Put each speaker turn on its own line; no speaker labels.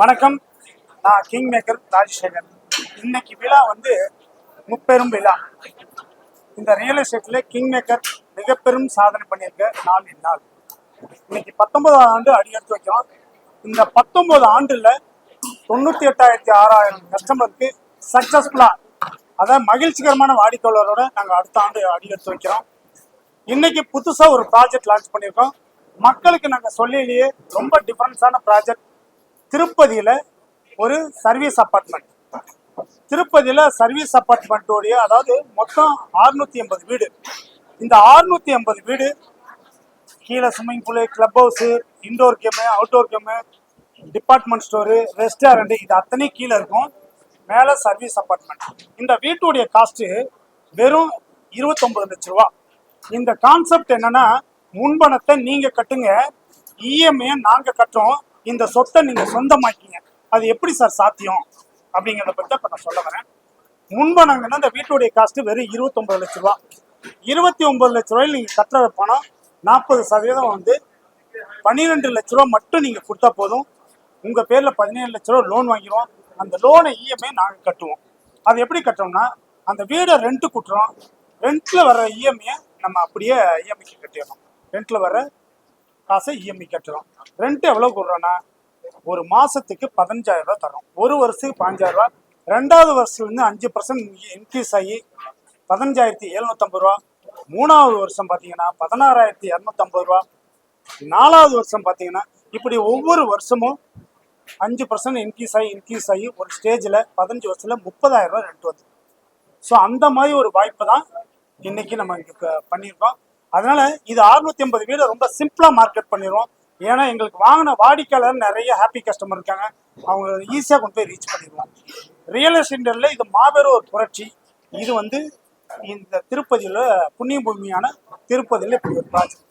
வணக்கம். நான் king maker Rajasekar. இன்னைக்கு விழா வந்து முப்பெரும் விழா. இந்த ரியல் எஸ்டேட்ல கிங் மேக்கர் மிக பெரும் சாதனை பண்ணியிருக்க நாள் இந்நாள் இன்னைக்கு பத்தொன்பதாம் ஆண்டு அடி எடுத்து வைக்கிறோம். இந்த பத்தொன்பது ஆண்டுல தொண்ணூத்தி எட்டாயிரத்தி ஆறாயிரம் கஸ்டமருக்கு சக்சஸ்ஃபுல்லா அதாவது மகிழ்ச்சிகரமான வாடிக்கையாளரோட நாங்கள் அடுத்த ஆண்டு அடி எடுத்து வைக்கிறோம். இன்னைக்கு புதுசா ஒரு ப்ராஜெக்ட் லான்ச் பண்ணியிருக்கோம். மக்களுக்கு நாங்கள் சொல்லிலேயே ரொம்ப டிஃபரன்ஸான ப்ராஜெக்ட் திருப்பதியில் ஒரு சர்வீஸ் அப்பார்ட்மெண்ட் திருப்பதியில் சர்வீஸ் அப்பார்ட்மெண்ட்டோடைய அதாவது மொத்தம் 680 எண்பது வீடு. இந்த 680 எண்பது வீடு கீழே swimming pool club house indoor game outdoor game department store restaurant இது அத்தனையும் கீழே இருக்கும். மேலே சர்வீஸ் அப்பார்ட்மெண்ட் இந்த வீட்டுடைய காஸ்ட்டு வெறும் 29 லட்ச ரூபா. இந்த கான்செப்ட் என்னன்னா முன்பணத்தை நீங்கள் கட்டுங்க இஎம்ஐயை நாங்கள் கட்டுறோம். இந்த சொத்தை நீங்க சொந்தமாக்கிங்க. அது எப்படி சார் சாத்தியம்? அப்படிங்கிறத பத்தி இப்ப நான் சொல்ல வரேன். முன்பணங்கன்னா இந்த வீட்டுடைய காஸ்ட் வெறும் 29 லட்ச ரூபா. இருபத்தி ஒன்பது லட்ச ரூபாயில் நீங்க கட்டுற பணம் நாற்பது சதவீதம் வந்து பன்னிரெண்டு லட்ச ரூபா மட்டும் நீங்க கொடுத்தா போதும். உங்க பேர்ல பதினேழு லட்ச ரூபா லோன் வாங்கிடுவோம். அந்த லோனை இஎம்ஐ நாங்கள் கட்டுவோம். அது எப்படி கட்டுறோம்னா அந்த வீடை ரெண்ட்டு கொட்டுறோம் ரெண்ட்ல வர இஎம்ஐயை நம்ம அப்படியே இஎம்ஐக்கு கட்டிடுறோம். ரெண்ட்ல வர காசை இஎம்ஐ கட்டுறோம். ரெண்ட் எவ்வளோ கொடுறோன்னா ஒரு மாதத்துக்கு பதினஞ்சாயிரம் ரூபா தரோம் ஒரு வருஷத்துக்கு பதினஞ்சாயிரம் ரூபா ரெண்டாவது வருஷத்துலேருந்து அஞ்சு பர்சன்ட் இன்க்ரீஸ் ஆகி பதினஞ்சாயிரத்தி எழுநூத்தம்பது ரூபா மூணாவது வருஷம் பார்த்தீங்கன்னா பதினாறாயிரத்தி இரநூத்தம்பது ரூபா நாலாவது வருஷம் பார்த்தீங்கன்னா இப்படி ஒவ்வொரு வருஷமும் அஞ்சு பர்சன்ட் இன்க்ரீஸ் ஆகி இன்க்ரீஸ் ஆகி ஒரு ஸ்டேஜில் பதினஞ்சு வருஷத்தில் முப்பதாயிரம் ரூபா ரெண்ட் வந்து ஸோ அந்த மாதிரி ஒரு வாய்ப்பு தான் இன்னைக்கு நம்ம இங்கே பண்ணியிருக்கோம். அதனால இது 680 ஐம்பது வீடு ரொம்ப சிம்பிளாக மார்க்கெட் பண்ணிடுவோம் ஏன்னா எங்களுக்கு வாங்கின வாடிக்கையாளர் நிறைய ஹாப்பி கஸ்டமர் இருக்காங்க. அவங்க ஈஸியாக கொண்டு போய் ரீச் பண்ணிடலாம். ரியல் எஸ்டேட்டில் இது மாபெரும் ஒரு புரட்சி. இது வந்து இந்த திருப்பதியில் புண்ணிய பூமியான திருப்பதியில் இப்படி ஒரு ப்ராஜெக்ட்